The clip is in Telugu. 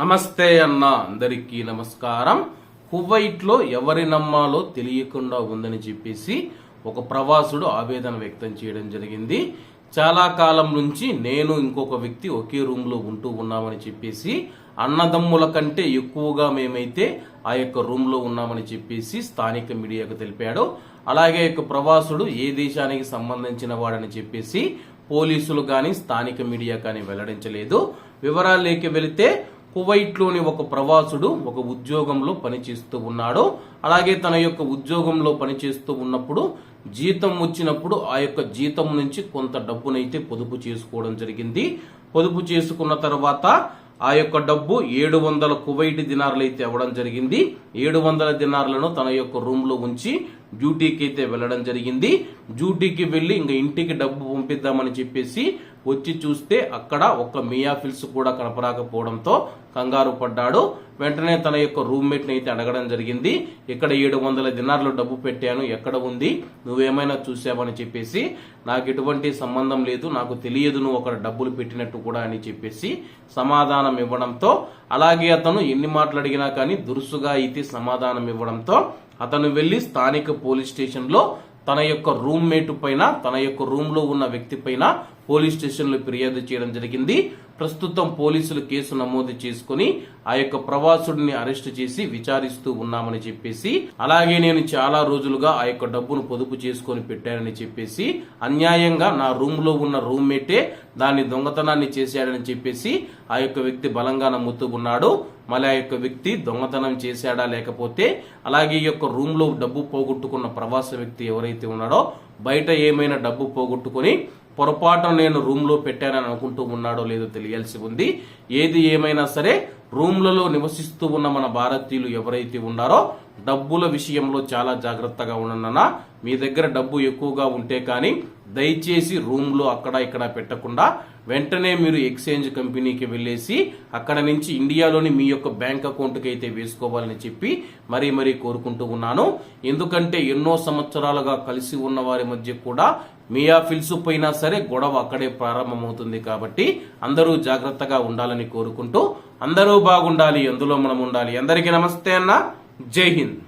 నమస్తే అన్న అందరికీ నమస్కారం. కువైట్లో ఎవరి నమ్మాలో తెలియకుండా ఉందని చెప్పేసి ఒక ప్రవాసుడు ఆవేదన వ్యక్తం చేయడం జరిగింది. చాలా కాలం నుంచి నేను ఇంకొక వ్యక్తి ఒకే రూమ్లో ఉంటూ ఉన్నామని చెప్పేసి అన్నదమ్ముల కంటే ఎక్కువగా మేమైతే ఆ యొక్క రూమ్లో ఉన్నామని చెప్పేసి స్థానిక మీడియాకు తెలిపాడు. అలాగే యొక్క ప్రవాసుడు ఏ దేశానికి సంబంధించిన వాడని చెప్పేసి పోలీసులు కానీ స్థానిక మీడియా కానీ వెల్లడించలేదు. వివరాల్లోకి వెళితే కువైట్లోని ఒక ప్రవాసుడు ఒక ఉద్యోగంలో పనిచేస్తూ ఉన్నాడు. అలాగే తన యొక్క ఉద్యోగంలో పనిచేస్తూ ఉన్నప్పుడు జీతం వచ్చినప్పుడు ఆ యొక్క జీతం నుంచి కొంత డబ్బునైతే పొదుపు చేసుకోవడం జరిగింది. పొదుపు చేసుకున్న తర్వాత ఆ యొక్క డబ్బు ఏడు వందల కువైట్ దినార్లు అయితే అవ్వడం జరిగింది. ఏడు వందల దినార్లను తన యొక్క రూమ్లో ఉంచి డ్యూటీకి అయితే వెళ్ళడం జరిగింది. డ్యూటీకి వెళ్ళి ఇంకా ఇంటికి డబ్బు పంపిద్దామని చెప్పేసి వచ్చి చూస్తే అక్కడ ఒక్క మియాఫిల్స్ కూడా కనపరాకపోవడంతో కంగారు పడ్డాడు. వెంటనే తన యొక్క రూమ్మేట్ని అయితే అడగడం జరిగింది. ఇక్కడ ఏడు వందల దినార్లు డబ్బు పెట్టాను ఎక్కడ ఉంది? నువ్వేమైనా చూసావని చెప్పేసి నాకు ఎటువంటి సంబంధం లేదు నాకు తెలియదు నువ్వు అక్కడ డబ్బులు పెట్టినట్టు కూడా అని చెప్పేసి సమాధానం ఇవ్వడంతో అలాగే అతను ఎన్ని మాటలు అడిగినా కానీ దురుసుగా అయితే సమాధానం ఇవ్వడంతో అతను వెళ్ళి స్థానిక పోలీస్ స్టేషన్లో తన యొక్క రూమ్మేట్ పైన తన యొక్క రూమ్లో ఉన్న వ్యక్తి పైన పోలీస్ స్టేషన్లో ఫిర్యాదు చేయడం జరిగింది. ప్రస్తుతం పోలీసులు కేసు నమోదు చేసుకుని ఆ యొక్క ప్రవాసుడిని అరెస్ట్ చేసి విచారిస్తూ ఉన్నామని చెప్పేసి అలాగే నేను చాలా రోజులుగా ఆ యొక్క డబ్బును పొదుపు చేసుకొని పెట్టానని చెప్పేసి అన్యాయంగా నా రూమ్లో ఉన్న రూమ్మేటే దాన్ని దొంగతనాన్ని చేశాడని చెప్పేసి ఆ యొక్క వ్యక్తి బలంగా నమ్ముతూ ఉన్నాడు. మళ్ళీ ఆ యొక్క వ్యక్తి దొంగతనం చేశాడా లేకపోతే అలాగే ఈ యొక్క రూమ్లో డబ్బు పోగొట్టుకున్న ప్రవాస వ్యక్తి ఎవరైతే ఉన్నాడో బయట ఏమైనా డబ్బు పోగొట్టుకొని పొరపాటున నేను రూమ్లో పెట్టానని అనుకుంటూ ఉన్నాడో లేదో తెలియాల్సి ఉంది. ఏది ఏమైనా సరే రూమ్లలో నివసిస్తూ ఉన్న మన భారతీయులు ఎవరైతే ఉన్నారో డబ్బుల విషయంలో చాలా జాగ్రత్తగా ఉండనన్నా మీ దగ్గర డబ్బు ఎక్కువగా ఉంటే కానీ దయచేసి రూమ్లో అక్కడ ఇక్కడ పెట్టకుండా వెంటనే మీరు ఎక్స్చేంజ్ కంపెనీకి వెళ్ళేసి అక్కడ నుంచి ఇండియాలోని మీ యొక్క బ్యాంక్ అకౌంట్కి అయితే వేసుకోవాలని చెప్పి మరీ మరీ కోరుకుంటూ ఉన్నాను. ఎందుకంటే ఎన్నో సంవత్సరాలుగా కలిసి ఉన్న వారి మధ్య కూడా మియా ఫిల్స్ పైన సరే గొడవ అక్కడే ప్రారంభమవుతుంది కాబట్టి అందరూ జాగ్రత్తగా ఉండాలని కోరుకుంటూ అందరూ బాగుండాలి అందులో మనం ఉండాలి. అందరికీ నమస్తే అన్న. जय हिंद